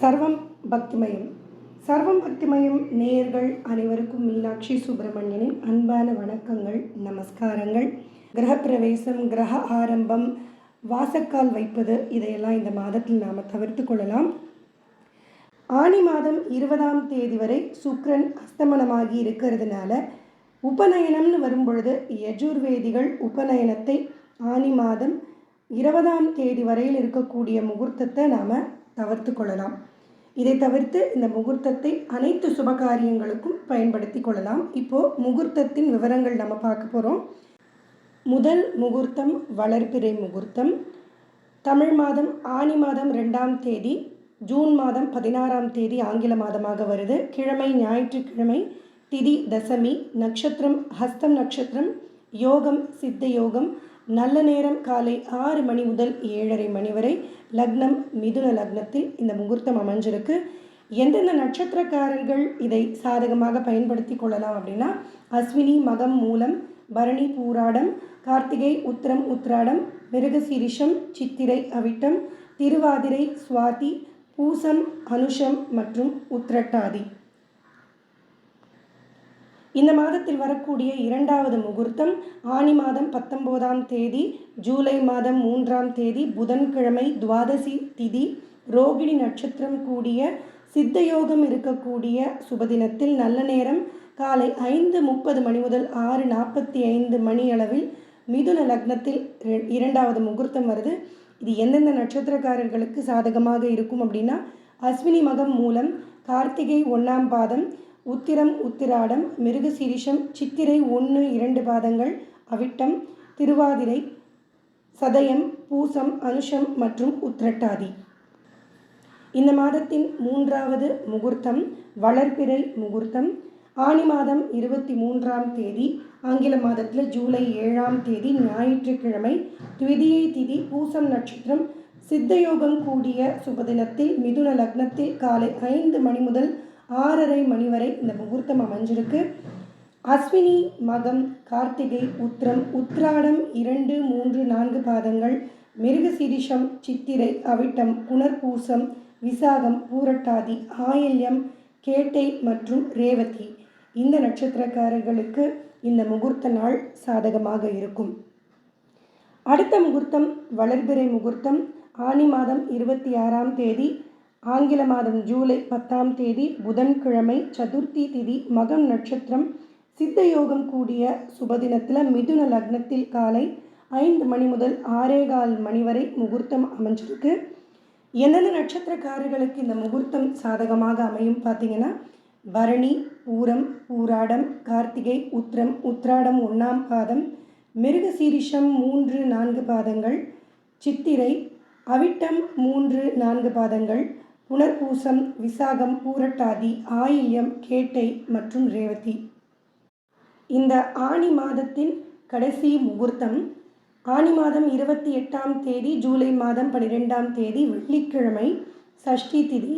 சர்வம் பக்திமயம். சர்வம் பக்திமயம் நேயர்கள் அனைவருக்கும் மீனாட்சி சுப்பிரமணியனின் அன்பான வணக்கங்கள் நமஸ்காரங்கள். கிரகப்பிரவேசம் கிரக ஆரம்பம் வாசக்கால் வைப்பது இதையெல்லாம் இந்த மாதத்தில் நாம் தவிர்த்து கொள்ளலாம். ஆனி மாதம் இருபதாம் தேதி வரை சுக்ரன் அஸ்தமனமாகி இருக்கிறதுனால உபநயனம்னு வரும்பொழுது யஜுர்வேதிகள் உபநயனத்தை ஆனி மாதம் இருபதாம் தேதி வரையில் இருக்கக்கூடிய முகூர்த்தத்தை நாம் தவிர்த்து கொள்ளலாம். இதை தவிர்த்து இந்த முகூர்த்தத்தை அனைத்து சுபகாரியங்களுக்கும் பயன்படுத்தி கொள்ளலாம். இப்போது முகூர்த்தத்தின் விவரங்கள் நம்ம பார்க்க போகிறோம் முதல் முகூர்த்தம் வளர்பிறை முகூர்த்தம். தமிழ் மாதம் ஆனி மாதம் ரெண்டாம் தேதி ஜூன் மாதம் பதினாறாம் தேதி ஆங்கில மாதமாக வருது. கிழமை ஞாயிற்றுக்கிழமை திதி தசமி நட்சத்திரம் ஹஸ்தம் நட்சத்திரம் யோகம் சித்த யோகம் நல்ல நேரம் காலை ஆறு மணி முதல் ஏழரை மணி வரை லக்னம் மிதுன லக்னத்தில் இந்த முகூர்த்தம் அமைஞ்சிருக்கு. எந்தெந்த நட்சத்திரக்காரர்கள் இதை சாதகமாக பயன்படுத்தி கொள்ளலாம் அப்படின்னா அஸ்வினி மகம் மூலம் பரணி பூராடம் கார்த்திகை உத்திரம் உத்ராடம் மிருகசீரிஷம் சித்திரை அவிட்டம் திருவாதிரை சுவாதி பூசம் அனுஷம் மற்றும் உத்திரட்டாதி. இந்த மாதத்தில் வரக்கூடிய இரண்டாவது முகூர்த்தம் ஆனி மாதம் பத்தொம்போதாம் தேதி ஜூலை மாதம் மூன்றாம் தேதி புதன்கிழமை துவாதசி திதி ரோகிணி நட்சத்திரம் கூடிய சித்தயோகம் இருக்கக்கூடிய சுபதினத்தில் நல்ல நேரம் காலை ஐந்து முப்பது மணி முதல் ஆறு நாற்பத்தி ஐந்து மணி அளவில் மிதுன லக்னத்தில் இரண்டாவது முகூர்த்தம் வருது. இது எந்தெந்த நட்சத்திரக்காரர்களுக்கு சாதகமாக இருக்கும் அப்படின்னா அஸ்வினி மகம் மூலம் கார்த்திகை ஒன்றாம் பாதம் உத்திரம் உத்திராடம் மிருகசீரிஷம் சித்திரை ஒன்று இரண்டு பாதங்கள் அவிட்டம் திருவாதிரை சதயம் பூசம் அனுஷம் மற்றும் உத்திரட்டாதி. இந்த மாதத்தின் மூன்றாவது முகூர்த்தம் வளர்பிறை முகூர்த்தம். ஆனி மாதம் இருபத்தி மூன்றாம் தேதி ஆங்கில மாதத்தில் ஜூலை ஏழாம் தேதி ஞாயிற்றுக்கிழமை துவிதியை திதி பூசம் நட்சத்திரம். சித்தயோகம் கூடிய சுபதினத்தில் மிதுன லக்னத்தில் காலை ஐந்து மணி முதல் ஆறரை மணி வரை இந்த முகூர்த்தம் அமைஞ்சிருக்கு. அஸ்வினி மகம் கார்த்திகை உத்திரம் உத்ராடம் இரண்டு மூன்று நான்கு பாதங்கள் மிருகசீரிஷம் சித்திரை அவிட்டம் புனர்பூசம் விசாகம் பூரட்டாதி ஆயில்யம் கேட்டை மற்றும் ரேவதி. இந்த நட்சத்திரக்காரர்களுக்கு இந்த முகூர்த்த நாள் சாதகமாக இருக்கும். அடுத்த முகூர்த்தம் வளர்பிறை முகூர்த்தம். ஆனி மாதம் இருபத்தி ஆறாம் தேதி ஆங்கில மாதம் ஜூலை பத்தாம் தேதி புதன்கிழமை சதுர்த்தி திதி மகம் நட்சத்திரம் சித்த யோகம் கூடிய சுபதினத்தில் மிதுன லக்னத்தில் காலை ஐந்து மணி முதல் ஆறே கால் மணி வரை முகூர்த்தம் அமைஞ்சிருக்கு. எந்தெந்த நட்சத்திரக்காரர்களுக்கு இந்த முகூர்த்தம் சாதகமாக அமையும் பார்த்தீங்கன்னா பரணி பூரம் பூராடம் கார்த்திகை உத்திரம் உத்ராடம் ஒன்றாம் பாதம் மிருகசீரிஷம் மூன்று நான்கு பாதங்கள் சித்திரை அவிட்டம் மூன்று நான்கு பாதங்கள் புனர்பூசம் விசாகம் பூரட்டாதி ஆயில்யம் கேட்டை மற்றும் ரேவதி. இந்த ஆணி மாதத்தின் கடைசி முகூர்த்தம் ஆணி மாதம் இருபத்தி எட்டாம் தேதி ஜூலை மாதம் பனிரெண்டாம் தேதி வெள்ளிக்கிழமை சஷ்டி திதி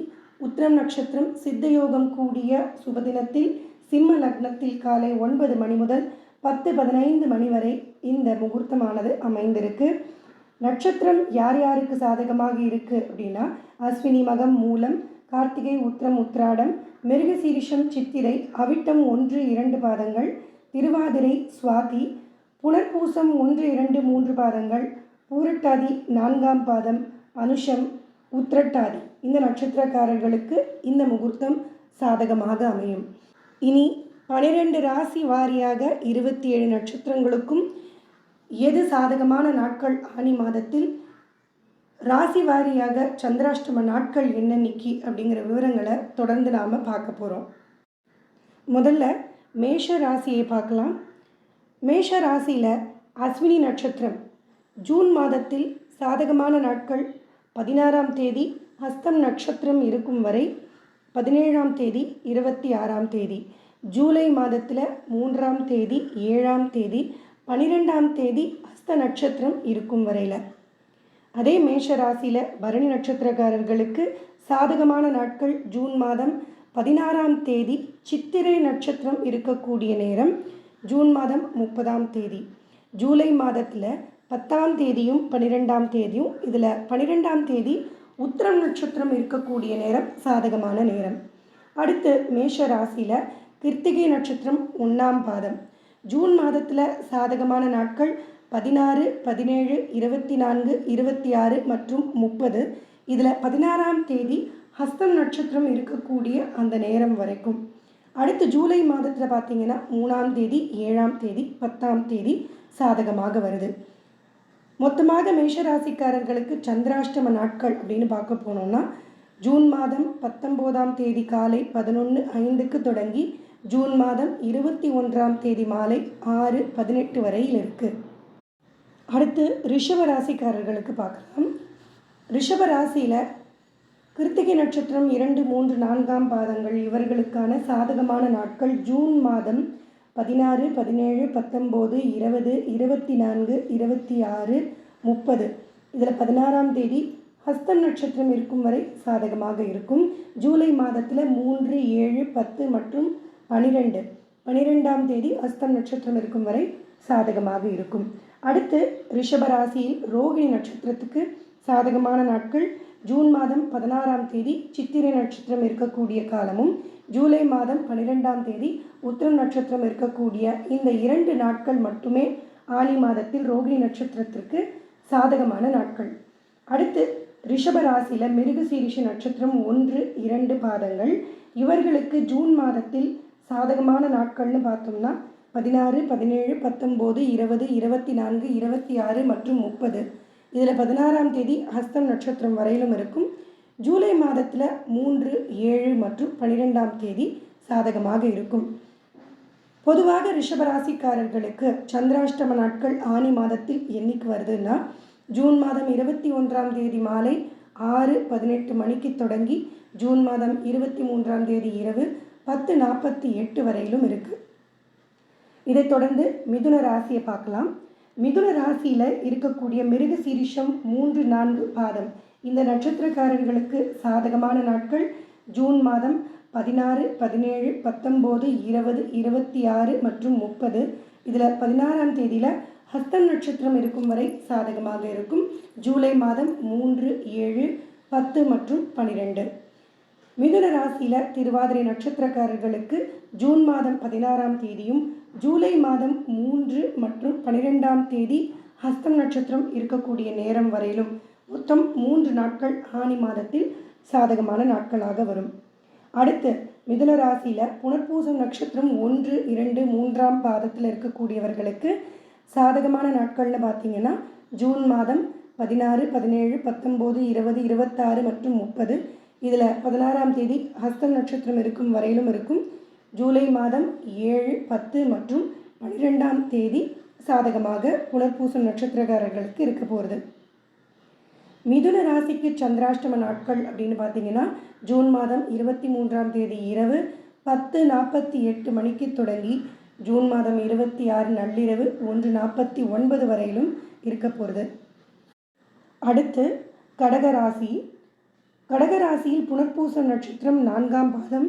உத்திரம் நட்சத்திரம் சித்தயோகம் கூடிய சுபதினத்தில் சிம்ம லக்னத்தில் காலை ஒன்பது மணி முதல் பத்து பதினைந்து மணி வரை இந்த முகூர்த்தமானது அமைந்திருக்கு. நட்சத்திரம் யார் யாருக்கு சாதகமாக இருக்குது அப்படின்னா அஸ்வினி மகம் மூலம் கார்த்திகை உத்திரம் உத்ராடம் மிருகசீரிஷம் சித்திரை அவிட்டம் ஒன்று இரண்டு பாதங்கள் திருவாதிரை சுவாதி புனர்பூசம் ஒன்று இரண்டு மூன்று பாதங்கள் பூரட்டாதி நான்காம் பாதம் அனுஷம் உத்திரட்டாதி. இந்த நட்சத்திரக்காரர்களுக்கு இந்த முகூர்த்தம் சாதகமாக அமையும். இனி பனிரெண்டு ராசி வாரியாக இருபத்தி ஏழு நட்சத்திரங்களுக்கும் எது சாதகமான நாட்கள்? ஆனி மாதத்தில் ராசி வாரியாக சந்திராஷ்டம நாட்கள் என்னன்னைக்கு அப்படிங்கிற விவரங்களை தொடர்ந்து நாம் பார்க்க போகிறோம் முதல்ல மேஷ ராசியை பார்க்கலாம். மேஷ ராசியில் அஸ்வினி நட்சத்திரம். ஜூன் மாதத்தில் சாதகமான நாட்கள் பதினாறாம் தேதி ஹஸ்தம் நட்சத்திரம் இருக்கும் வரை பதினேழாம் தேதி இருபத்தி ஆறாம் தேதி ஜூலை மாதத்தில் மூன்றாம் தேதி ஏழாம் தேதி பனிரெண்டாம் தேதி ஹஸ்த நட்சத்திரம் இருக்கும் வரையில். அதே மேஷ ராசியில் பரணி நட்சத்திரக்காரர்களுக்கு சாதகமான நாட்கள் ஜூன் மாதம் பதினாறாம் தேதி சித்திரை நட்சத்திரம் இருக்கக்கூடிய நேரம் ஜூன் மாதம் முப்பதாம் தேதி. ஜூலை மாதத்தில் பத்தாம் தேதியும் பன்னிரெண்டாம் தேதியும் இதில் பன்னிரெண்டாம் தேதி உத்திரம் நட்சத்திரம் இருக்கக்கூடிய நேரம் சாதகமான நேரம். அடுத்து மேஷ ராசியில் கிருத்திகை நட்சத்திரம் ஒன்றாம் பாதம். ஜூன் மாதத்தில் சாதகமான நாட்கள் பதினாறு பதினேழு இருபத்தி நான்கு இருபத்தி ஆறு மற்றும் முப்பது. இதில் பதினாறாம் தேதி ஹஸ்தம் நட்சத்திரம் இருக்கக்கூடிய அந்த நேரம் வரைக்கும். அடுத்து ஜூலை மாதத்தில் பார்த்தீங்கன்னா மூணாம் தேதி ஏழாம் தேதி பத்தாம் தேதி சாதகமாக வருது. மொத்தமாக மேஷராசிக்காரர்களுக்கு சந்திராஷ்டம நாட்கள் அப்படின்னு பார்க்க போனோம்னா ஜூன் மாதம் பத்தொம்போதாம் தேதி காலை பதினொன்று ஐந்துக்கு தொடங்கி ஜூன் மாதம் இருபத்தி ஒன்றாம் தேதி மாலை ஆறு பதினெட்டு வரையில் இருக்குது அடுத்து ரிஷப ராசிக்காரர்களுக்கு பார்க்கலாம். ரிஷப ராசியில் கிருத்திகை நட்சத்திரம் இரண்டு மூன்று நான்காம் பாதங்கள். இவர்களுக்கான சாதகமான நாட்கள் ஜூன் மாதம் பதினாறு பதினேழு பத்தொம்போது இருபது இருபத்தி நான்கு இருபத்தி ஆறு முப்பது. இதில் பதினாறாம் தேதி ஹஸ்தம் நட்சத்திரம் இருக்கும் வரை சாதகமாக இருக்கும். ஜூலை மாதத்தில் மூன்று ஏழு பத்து மற்றும் பனிரெண்டு. பனிரெண்டாம் தேதி அஸ்தம் நட்சத்திரம் இருக்கும் வரை சாதகமாக இருக்கும். அடுத்து ரிஷபராசியில் ரோகிணி நட்சத்திரத்துக்கு சாதகமான நாட்கள். ஜூன் மாதம் பதினாறாம் தேதி சித்திரை நட்சத்திரம் இருக்கக்கூடிய காலமும் ஜூலை மாதம் பன்னிரெண்டாம் தேதி உத்திரம் நட்சத்திரம் இருக்கக்கூடிய இந்த இரண்டு நாட்கள் மட்டுமே ஆனி மாதத்தில் ரோகிணி நட்சத்திரத்திற்கு சாதகமான நாட்கள். அடுத்து ரிஷப ராசியில் மிருகசீரிஷ நட்சத்திரம் ஒன்று இரண்டு பாதங்கள். இவர்களுக்கு ஜூன் மாதத்தில் சாதகமான நாட்கள்னு பார்த்தோம்னா பதினாறு பதினேழு பத்தொம்போது இருபது இருபத்தி நான்கு இருபத்தி ஆறு மற்றும் முப்பது. இதில் பதினாறாம் தேதி ஹஸ்தம் நட்சத்திரம் வரையிலும் இருக்கும். ஜூலை மாதத்தில் மூன்று ஏழு மற்றும் பன்னிரெண்டாம் தேதி சாதகமாக இருக்கும். பொதுவாக ரிஷபராசிக்காரர்களுக்கு சந்திராஷ்டம நாட்கள் ஆனி மாதத்தில் என்னைக்கு வருதுன்னா ஜூன் மாதம் இருபத்தி ஒன்றாம் தேதி மாலை ஆறு பதினெட்டு மணிக்கு தொடங்கி ஜூன் மாதம் இருபத்தி மூன்றாம் தேதி இரவு பத்து நாற்பத்தி எட்டு வரையிலும் இருக்குது இதைத் தொடர்ந்து மிதுன ராசியை பார்க்கலாம். மிதுன ராசியில் இருக்கக்கூடிய மிருக சீரிஷம் மூன்று நான்கு பாதம். இந்த நட்சத்திரக்காரர்களுக்கு சாதகமான நாட்கள். ஜூன் மாதம் பதினாறு பதினேழு பத்தொம்போது இருபது இருபத்தி ஆறு மற்றும் முப்பது. இதில் பதினாறாம் தேதியில் ஹஸ்தம் நட்சத்திரம் இருக்கும் வரை சாதகமாக இருக்கும். ஜூலை மாதம் மூன்று ஏழு பத்து மற்றும் பனிரெண்டு. மிதுன ராசியில் திருவாதிரை நட்சத்திரக்காரர்களுக்கு ஜூன் மாதம் பதினாறாம் தேதியும் ஜூலை மாதம் மூன்று மற்றும் பனிரெண்டாம் தேதி ஹஸ்தம் நட்சத்திரம் இருக்கக்கூடிய நேரம் வரையிலும் மொத்தம் மூன்று நாட்கள் ஆனி மாதத்தில் சாதகமான நாட்களாக வரும். அடுத்து மிதுன ராசியில் புனர்பூசம் நட்சத்திரம் ஒன்று இரண்டு மூன்றாம் பாதத்தில் இருக்கக்கூடியவர்களுக்கு சாதகமான நாட்கள்னு பார்த்தீங்கன்னா ஜூன் மாதம் பதினாறு பதினேழு பத்தொம்போது இருபது இருபத்தாறு மற்றும் முப்பது இதில் பதினாறாம் தேதி ஹஸ்த நட்சத்திரம் இருக்கும் வரையிலும் இருக்கும். ஜூலை மாதம் ஏழு பத்து மற்றும் பன்னிரெண்டாம் தேதி சாதகமாக புனர்பூசம் நட்சத்திரக்காரர்களுக்கு இருக்க போகிறது மிதுன ராசிக்கு சந்திராஷ்டம நாட்கள் அப்படின்னு பார்த்தீங்கன்னா ஜூன் மாதம் இருபத்தி மூன்றாம் தேதி இரவு பத்து நாற்பத்தி எட்டு மணிக்கு தொடங்கி ஜூன் மாதம் இருபத்தி ஆறு நள்ளிரவு ஒன்று நாற்பத்தி ஒன்பது வரையிலும் இருக்க போகிறது அடுத்து கடகராசி கடகராசியில் புனர்பூசம் நட்சத்திரம் நான்காம் பாதம்.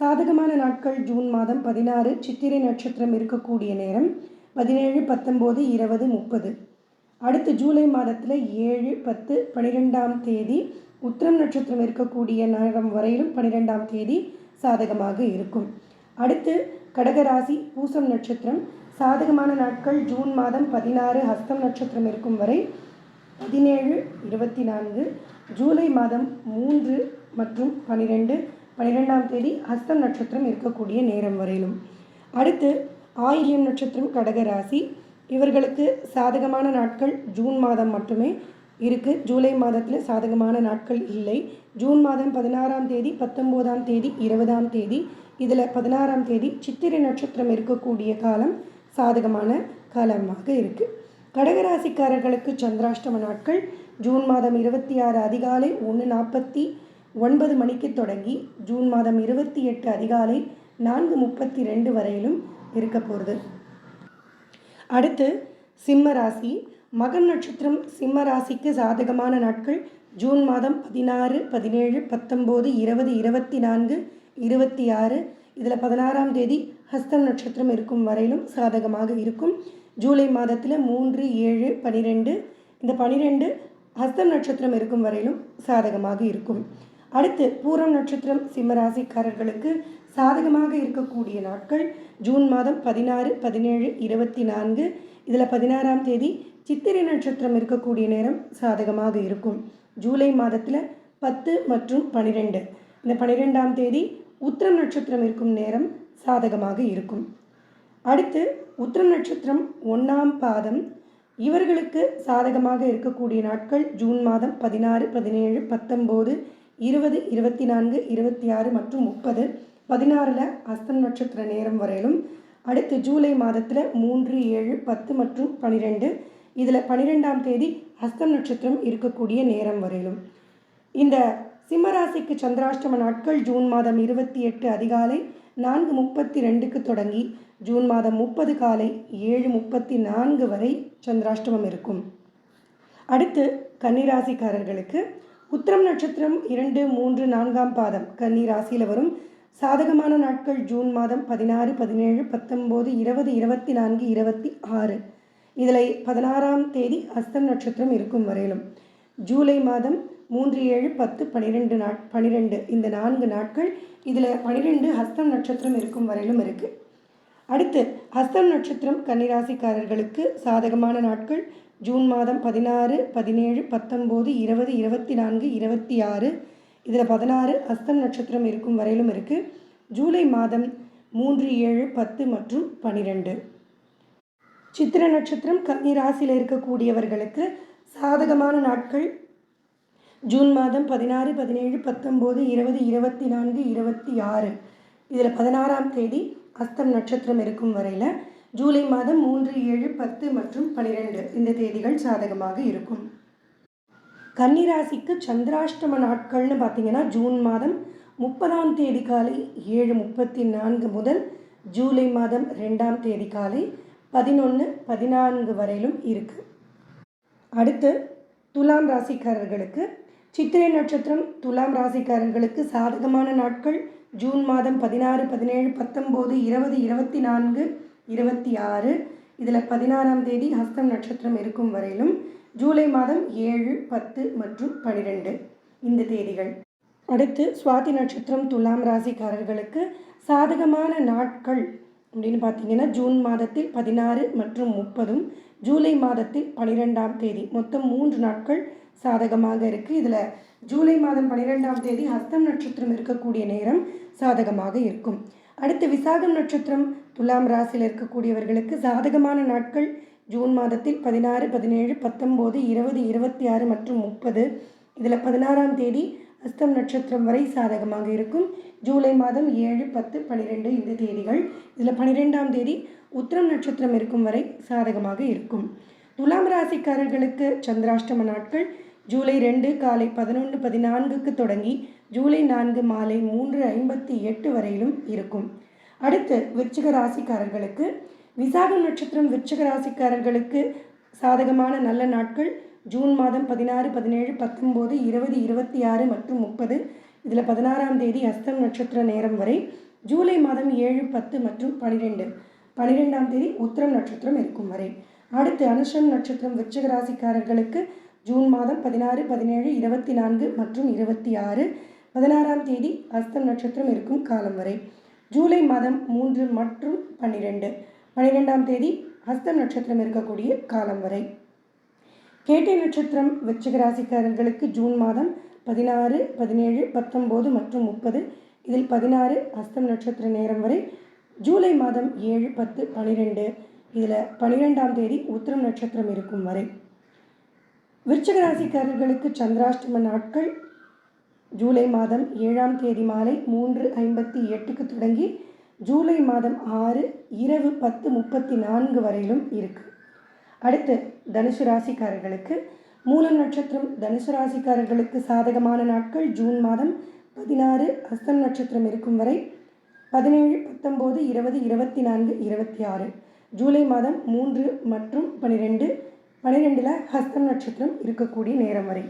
சாதகமான நாட்கள் ஜூன் மாதம் பதினாறு. சித்திரை நட்சத்திரம் இருக்கக்கூடிய நேரம் பதினேழு பத்தொம்போது இருபது முப்பது. அடுத்து ஜூலை மாதத்தில் ஏழு பத்து பனிரெண்டாம் தேதி உத்திரம் நட்சத்திரம் இருக்கக்கூடிய நேரம் வரையிலும் பனிரெண்டாம் தேதி சாதகமாக இருக்கும். அடுத்து கடகராசி பூசம் நட்சத்திரம். சாதகமான நாட்கள் ஜூன் மாதம் பதினாறு ஹஸ்தம் நட்சத்திரம் இருக்கும் வரை பதினேழு இருபத்தி நான்கு ஜூலை மாதம் மூன்று மற்றும் பன்னிரெண்டு பன்னிரெண்டாம் தேதி ஹஸ்தம் நட்சத்திரம் இருக்கக்கூடிய நேரம் வரையிலும். அடுத்து ஆயிலியம் நட்சத்திரம் கடகராசி இவர்களுக்கு சாதகமான நாட்கள் ஜூன் மாதம் மட்டுமே இருக்குது ஜூலை மாதத்தில் சாதகமான நாட்கள் இல்லை. ஜூன் மாதம் பதினாறாம் தேதி பத்தொம்போதாம் தேதி இருபதாம் தேதி. இதில் பதினாறாம் தேதி சித்திரை நட்சத்திரம் இருக்கக்கூடிய காலம் சாதகமான காலமாக இருக்குது கடகராசிக்காரர்களுக்கு சந்திராஷ்டம நாட்கள் ஜூன் மாதம் இருபத்தி ஆறு அதிகாலை ஒன்று நாற்பத்தி ஒன்பது மணிக்கு தொடங்கி ஜூன் மாதம் இருபத்தி எட்டு அதிகாலை நான்கு முப்பத்தி ரெண்டு வரையிலும் இருக்க போகிறது. அடுத்து சிம்ம ராசி. மகன் நட்சத்திரம் சிம்ம ராசிக்கு சாதகமான நாட்கள் ஜூன் மாதம் பதினாறு பதினேழு பத்தொம்போது இருபது இருபத்தி நான்கு இருபத்தி ஆறு. இதில் பதினாறாம் தேதி ஹஸ்தம் நட்சத்திரம் இருக்கும் வரையிலும் சாதகமாக இருக்கும். ஜூலை மாதத்தில் மூன்று ஏழு பனிரெண்டு. இந்த பனிரெண்டு ஹஸ்தம் நட்சத்திரம் இருக்கும் வரையிலும் சாதகமாக இருக்கும். அடுத்து பூரம் நட்சத்திரம் சிம்மராசிக்காரர்களுக்கு சாதகமாக இருக்கக்கூடிய நாட்கள் ஜூன் மாதம் பதினாறு பதினேழு இருபத்தி நான்கு. இதில் பதினாறாம் தேதி சித்திரை நட்சத்திரம் இருக்கக்கூடிய நேரம் சாதகமாக இருக்கும். ஜூலை மாதத்தில் பத்து மற்றும் பன்னிரெண்டு இந்த பன்னிரெண்டாம் தேதி உத்திரம் நட்சத்திரம் இருக்கும் நேரம் சாதகமாக இருக்கும். அடுத்து உத்திரம் நட்சத்திரம் ஒன்றாம் பாதம் இவர்களுக்கு சாதகமாக இருக்கக்கூடிய நாட்கள் ஜூன் மாதம் பதினாறு பதினேழு பத்தொம்போது இருபது இருபத்தி நான்கு இருபத்தி ஆறு மற்றும் முப்பது. பதினாறில் அஸ்தம் நட்சத்திர நேரம் வரையிலும். அடுத்து ஜூலை மாதத்தில் மூன்று ஏழு பத்து மற்றும் பனிரெண்டு. இதில் பனிரெண்டாம் தேதி ஹஸ்தம் நட்சத்திரம் இருக்கக்கூடிய நேரம் வரையிலும். இந்த சிம்மராசிக்கு சந்திராஷ்டம நாட்கள் ஜூன் மாதம் இருபத்தி எட்டு அதிகாலை நான்கு முப்பத்தி ரெண்டுக்கு தொடங்கி ஜூன் மாதம் முப்பது காலை ஏழு முப்பத்தி நான்கு வரை சந்திராஷ்டமம் இருக்கும். அடுத்து கன்னிராசிக்காரர்களுக்கு உத்திரம் நட்சத்திரம் இரண்டு மூன்று நான்காம் பாதம். கன்னி ராசியில் வரும் சாதகமான நாட்கள் ஜூன் மாதம் பதினாறு பதினேழு பத்தொம்போது இருபது இருபத்தி நான்கு இருபத்தி ஆறு. இதில் பதினாறாம் தேதி அஸ்தம் நட்சத்திரம் இருக்கும் வரையிலும். ஜூலை மாதம் மூன்று ஏழு பத்து பன்னிரெண்டு நாட் பன்னிரெண்டு இந்த நான்கு நாட்கள் இதில் பனிரெண்டு ஹஸ்தம் நட்சத்திரம் இருக்கும் வரையிலும் இருக்குது அடுத்து ஹஸ்தம் நட்சத்திரம் கன்னிராசிக்காரர்களுக்கு சாதகமான நாட்கள். ஜூன் மாதம் பதினாறு பதினேழு பத்தொம்போது இருபது இருபத்தி நான்கு இருபத்தி ஆறு இதில் பதினாறு அஸ்தம் நட்சத்திரம் இருக்கும் வரையிலும் இருக்குது ஜூலை மாதம் மூன்று ஏழு பத்து மற்றும் பன்னிரெண்டு சித்திர நட்சத்திரம் கன்னி ராசியில் இருக்கக்கூடியவர்களுக்கு சாதகமான நாட்கள். ஜூன் மாதம் பதினாறு பதினேழு பத்தொம்போது இருபது இருபத்தி நான்கு இருபத்தி ஆறு இதில் பதினாறாம் தேதி அஸ்தம் நட்சத்திரம் இருக்கும் வரையில் ஜூலை மாதம் மூன்று ஏழு பத்து மற்றும் பன்னிரெண்டு இந்த தேதிகள் சாதகமாக இருக்கும். கன்னிராசிக்கு சந்திராஷ்டம நாட்கள்னு பார்த்தீங்கன்னா ஜூன் மாதம் முப்பதாம் தேதி காலை ஏழு முப்பத்தி நான்கு முதல் ஜூலை மாதம் ரெண்டாம் தேதி காலை பதினொன்று பதினான்கு வரையிலும் இருக்குது அடுத்து துலாம் ராசிக்காரர்களுக்கு சித்திரை நட்சத்திரம் துலாம் ராசிக்காரர்களுக்கு சாதகமான நாட்கள் ஜூன் மாதம் பதினாறு பதினேழு பத்தொம்போது இருபது இருபத்தி நான்கு இருபத்தி ஆறு. இதில் பதினாறாம் தேதி ஹஸ்தம் நட்சத்திரம் இருக்கும் வரையிலும் ஜூலை மாதம் ஏழு பத்து மற்றும் பன்னிரெண்டு இந்த தேதிகள். அடுத்து சுவாதி நட்சத்திரம் துலாம் ராசிக்காரர்களுக்கு சாதகமான நாட்கள் அப்படின்னு பார்த்தீங்கன்னா ஜூன் மாதத்தில் பதினாறு மற்றும் முப்பதும் ஜூலை மாதத்தில் பனிரெண்டாம் தேதி. மொத்தம் மூன்று நாட்கள் சாதகமாக இருக்குது இதில் ஜூலை மாதம் பனிரெண்டாம் தேதி ஹஸ்தம் நட்சத்திரம் இருக்கக்கூடிய நேரம் சாதகமாக இருக்கும். அடுத்து விசாகம் நட்சத்திரம் துலாம் ராசியில் இருக்கக்கூடியவர்களுக்கு சாதகமான நாட்கள் ஜூன் மாதத்தில் பதினாறு பதினேழு பத்தொம்போது இருபது இருபத்தி ஆறு மற்றும் முப்பது. இதில் பதினாறாம் தேதி அஸ்தம் நட்சத்திரம் வரை சாதகமாக இருக்கும். ஜூலை மாதம் ஏழு பத்து பன்னிரெண்டு இந்த தேதிகள். இதில் பன்னிரெண்டாம் தேதி உத்திரம் நட்சத்திரம் இருக்கும் வரை சாதகமாக இருக்கும். துலாம் ராசிக்காரர்களுக்கு சந்திராஷ்டம நாட்கள் ஜூலை ரெண்டு காலை பதினொன்று பதினான்குக்கு தொடங்கி ஜூலை நான்கு மாலை மூன்று ஐம்பத்தி எட்டு வரையிலும் இருக்கும். அடுத்து விருச்சிக ராசிக்காரர்களுக்கு விசாகம் நட்சத்திரம் விருச்சிக ராசிக்காரர்களுக்கு சாதகமான நல்ல நாட்கள். ஜூன் மாதம் பதினாறு பதினேழு பத்தொம்போது இருபது இருபத்தி ஆறு மற்றும் முப்பது. இதில் பதினாறாம் தேதி அஸ்தம் நட்சத்திர நேரம் வரை. ஜூலை மாதம் ஏழு பத்து மற்றும் பனிரெண்டு. பனிரெண்டாம் தேதி உத்திரம் நட்சத்திரம் இருக்கும் வரை. அடுத்து அனுஷம் நட்சத்திரம் விருச்சிக ராசிக்காரர்களுக்கு ஜூன் மாதம் பதினாறு பதினேழு இருபத்தி நான்கு மற்றும் இருபத்தி ஆறு பதினாறாம் தேதி அஸ்தம் நட்சத்திரம் இருக்கும் காலம் வரை. ஜூலை மாதம் மூன்று மற்றும் பன்னிரெண்டு பன்னிரெண்டாம் தேதி ஹஸ்தம் நட்சத்திரம் இருக்கக்கூடிய காலம் வரை. கேட்டை நட்சத்திரம் விருச்சிக ராசிக்காரர்களுக்கு ஜூன் மாதம் பதினாறு பதினேழு பத்தொம்போது மற்றும் முப்பது. இதில் பதினாறு அஸ்தம் நட்சத்திர நேரம் வரை. ஜூலை மாதம் ஏழு பத்து பன்னிரெண்டு இதில் பன்னிரெண்டாம் தேதி உத்திரம் நட்சத்திரம் இருக்கும் வரை. விருச்சிக ராசிக்காரர்களுக்கு சந்திராஷ்டம நாட்கள் ஜூலை மாதம் ஏழாம் தேதி மாலை மூன்று ஐம்பத்தி எட்டுக்கு தொடங்கி ஜூலை மாதம் ஆறு இரவு பத்து முப்பத்தி நான்கு வரையிலும் இருக்கு. அடுத்து தனுசு ராசிக்காரர்களுக்கு மூலம் நட்சத்திரம். தனுசு ராசிக்காரர்களுக்கு சாதகமான நாட்கள் ஜூன் மாதம் பதினாறு அஸ்தம் நட்சத்திரம் இருக்கும் வரை பதினேழு பத்தொம்போது இருபது இருபத்தி நான்கு இருபத்தி ஆறு. ஜூலை மாதம் மூன்று மற்றும் பன்னிரெண்டு பனிரெண்டில் ஹஸ்தம் நட்சத்திரம் இருக்கக்கூடிய நேரம் வரை.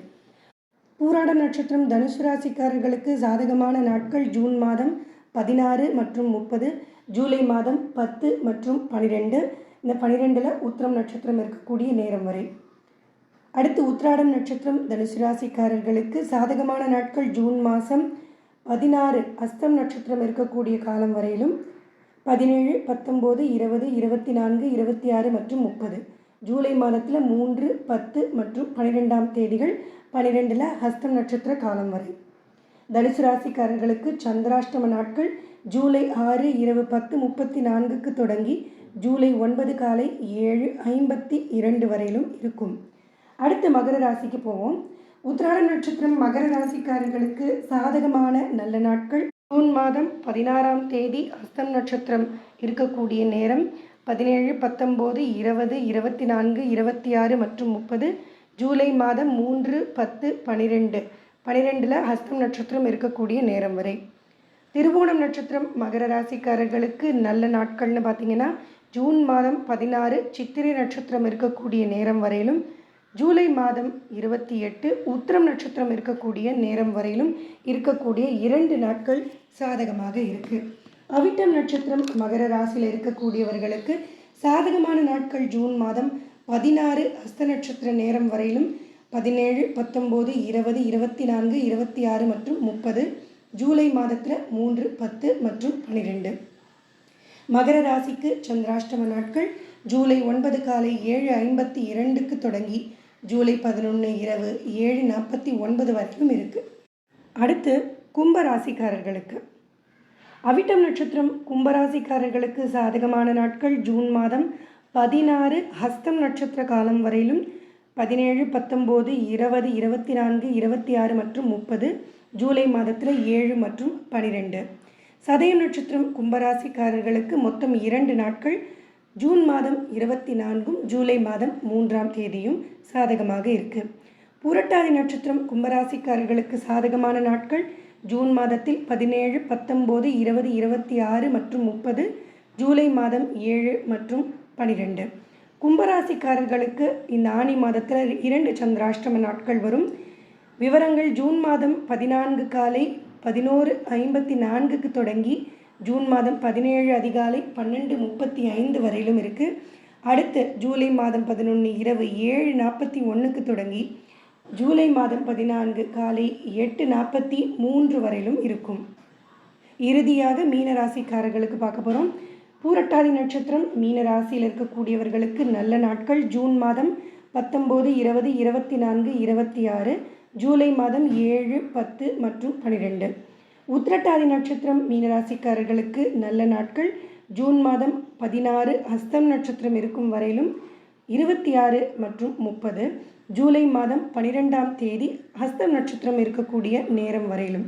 பூராடம் நட்சத்திரம் தனுசு ராசிக்காரர்களுக்கு சாதகமான நாட்கள் ஜூன் மாதம் பதினாறு மற்றும் முப்பது ஜூலை மாதம் பத்து மற்றும் பன்னிரெண்டு இந்த பனிரெண்டில் உத்திரம் நட்சத்திரம் இருக்கக்கூடிய நேரம் வரை. அடுத்து உத்திராடம் நட்சத்திரம் தனுசு ராசிக்காரர்களுக்கு சாதகமான நாட்கள் ஜூன் மாதம் பதினாறு அஸ்தம் நட்சத்திரம் இருக்கக்கூடிய காலம் வரையிலும் பதினேழு பத்தொம்போது இருபது இருபத்தி நான்கு இருபத்தி ஆறு மற்றும் முப்பது. ஜூலை மாதத்தில் மூன்று பத்து மற்றும் பன்னிரெண்டாம் தேதிகள் பன்னிரெண்டில் ஹஸ்தம் நட்சத்திர காலம் வரை. தனுசு ராசிக்காரர்களுக்கு சந்திராஷ்டம நாட்கள் ஜூலை ஆறு இரவு பத்து முப்பத்தி நான்குக்கு தொடங்கி ஜூலை ஒன்பது காலை ஏழு ஐம்பத்தி இரண்டு வரையிலும் இருக்கும். அடுத்து மகர ராசிக்கு போவோம். உத்திராட நட்சத்திரம் மகர ராசிக்காரர்களுக்கு சாதகமான நல்ல நாட்கள். ஜூன் மாதம் பதினாறாம் தேதி அஸ்தம் நட்சத்திரம் இருக்கக்கூடிய நேரம். பதினேழு பத்தொம்போது இருபது இருபத்தி நான்கு இருபத்தி ஆறு மற்றும் முப்பது ஜூலை மாதம் மூன்று பத்து பனிரெண்டு. பனிரெண்டில் ஹஸ்தம் நட்சத்திரம் இருக்கக்கூடிய நேரம் வரை. திருவோணம் நட்சத்திரம் மகர ராசிக்காரர்களுக்கு நல்ல நாட்கள்னு பார்த்தீங்கன்னா ஜூன் மாதம் பதினாறு சித்திரை நட்சத்திரம் இருக்கக்கூடிய நேரம் வரையிலும் ஜூலை மாதம் இருபத்தி எட்டு உத்திரம் நட்சத்திரம் இருக்கக்கூடிய நேரம் வரையிலும் இருக்கக்கூடிய இரண்டு நாட்கள் சாதகமாக இருக்குது அவிட்டம் நட்சத்திரம் மகர ராசியில் இருக்கக்கூடியவர்களுக்கு சாதகமான நாட்கள் ஜூன் மாதம் பதினாறு ஹஸ்த நட்சத்திர நேரம் வரையிலும் பதினேழு பத்தொம்போது இருபது இருபத்தி நான்கு இருபத்தி ஆறு மற்றும் முப்பது ஜூலை மாதத்தில் மூன்று பத்து மற்றும் பன்னிரெண்டு மகர ராசிக்கு சந்திராஷ்டம நாட்கள் ஜூலை ஒன்பது காலை ஏழு ஐம்பத்தி இரண்டுக்கு தொடங்கி ஜூலை பதினொன்று இரவு ஏழு நாற்பத்தி ஒன்பது வரைக்கும் இருக்குது அடுத்து கும்ப ராசிக்காரர்களுக்கு அவிட்டம் நட்சத்திரம் கும்பராசிக்காரர்களுக்கு சாதகமான நாட்கள் ஜூன் மாதம் பதினாறு ஹஸ்தம் நட்சத்திர காலம் வரையிலும் பதினேழு பத்தொம்போது இருபது இருபத்தி நான்கு இருபத்தி ஆறு மற்றும் முப்பது ஜூலை மாதத்தில் ஏழு மற்றும் பனிரெண்டு. சதயம் நட்சத்திரம் கும்பராசிக்காரர்களுக்கு மொத்தம் இரண்டு நாட்கள் ஜூன் மாதம் இருபத்தி நான்கும் ஜூலை மாதம் மூன்றாம் தேதியும் சாதகமாக இருக்குது புரட்டாதி நட்சத்திரம் கும்பராசிக்காரர்களுக்கு சாதகமான நாட்கள் ஜூன் மாதத்தில் பதினேழு பத்தொம்போது இருபது இருபத்தி ஆறு மற்றும் முப்பது ஜூலை மாதம் ஏழு மற்றும் பனிரெண்டு. கும்பராசிக்காரர்களுக்கு இந்த ஆணி மாதத்தில் இரண்டு சந்திராஷ்டம நாட்கள் வரும். விவரங்கள் ஜூன் மாதம் பதினான்கு காலை பதினோரு ஐம்பத்தி நான்குக்கு தொடங்கி ஜூன் மாதம் பதினேழு அதிகாலை பன்னெண்டு முப்பத்தி ஐந்து வரையிலும் இருக்குது அடுத்து ஜூலை மாதம் பதினொன்று இரவு ஏழு நாற்பத்தி ஒன்றுக்கு தொடங்கி ஜூலை மாதம் பதினான்கு காலை எட்டு நாற்பத்தி மூன்று வரையிலும் இருக்கும். இறுதியாக மீனராசிக்காரர்களுக்கு பார்க்க போகிறோம் பூரட்டாதி நட்சத்திரம் மீனராசியில் இருக்கக்கூடியவர்களுக்கு நல்ல நாட்கள். ஜூன் மாதம் பத்தொம்போது இருபது இருபத்தி நான்கு இருபத்தி ஆறு. ஜூலை மாதம் ஏழு பத்து மற்றும் பன்னிரெண்டு உத்திரட்டாதி நட்சத்திரம் மீனராசிக்காரர்களுக்கு நல்ல நாட்கள். ஜூன் மாதம் பதினாறு ஹஸ்தம் நட்சத்திரம் இருக்கும் வரையிலும் இருபத்தி ஆறு மற்றும் முப்பது ஜூலை மாதம் பனிரெண்டாம் தேதி ஹஸ்தம் நட்சத்திரம் இருக்கக்கூடிய நேரம் வரையிலும்.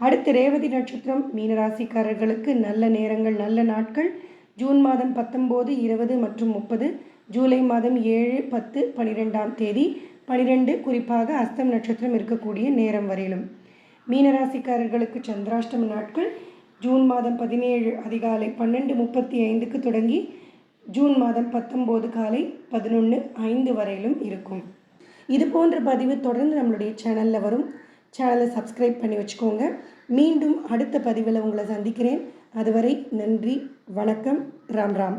அடுத்து ரேவதி நட்சத்திரம் மீனராசிக்காரர்களுக்கு நல்ல நேரங்கள் நல்ல நாட்கள். ஜூன் மாதம் பத்தொம்போது இருபது மற்றும் முப்பது ஜூலை மாதம் ஏழு பத்து பனிரெண்டாம் தேதி. பனிரெண்டு குறிப்பாக அஸ்தம் நட்சத்திரம் இருக்கக்கூடிய நேரம் வரையிலும். மீனராசிக்காரர்களுக்கு சந்திராஷ்டம நாட்கள். ஜூன் மாதம் பதினேழு அதிகாலை பன்னெண்டு முப்பத்தி ஐந்துக்கு தொடங்கி ஜூன் மாதம் பத்தொம்போது காலை பதினொன்று ஐந்து வரையிலும் இருக்கும். இது போன்ற பதிவு தொடர்ந்து நம்மளுடைய சேனலில் வரும். சேனலை சப்ஸ்கிரைப் பண்ணி வச்சுக்கோங்க. மீண்டும் அடுத்த பதிவில் உங்களை சந்திக்கிறேன். அதுவரை நன்றி வணக்கம் ராம் ராம்.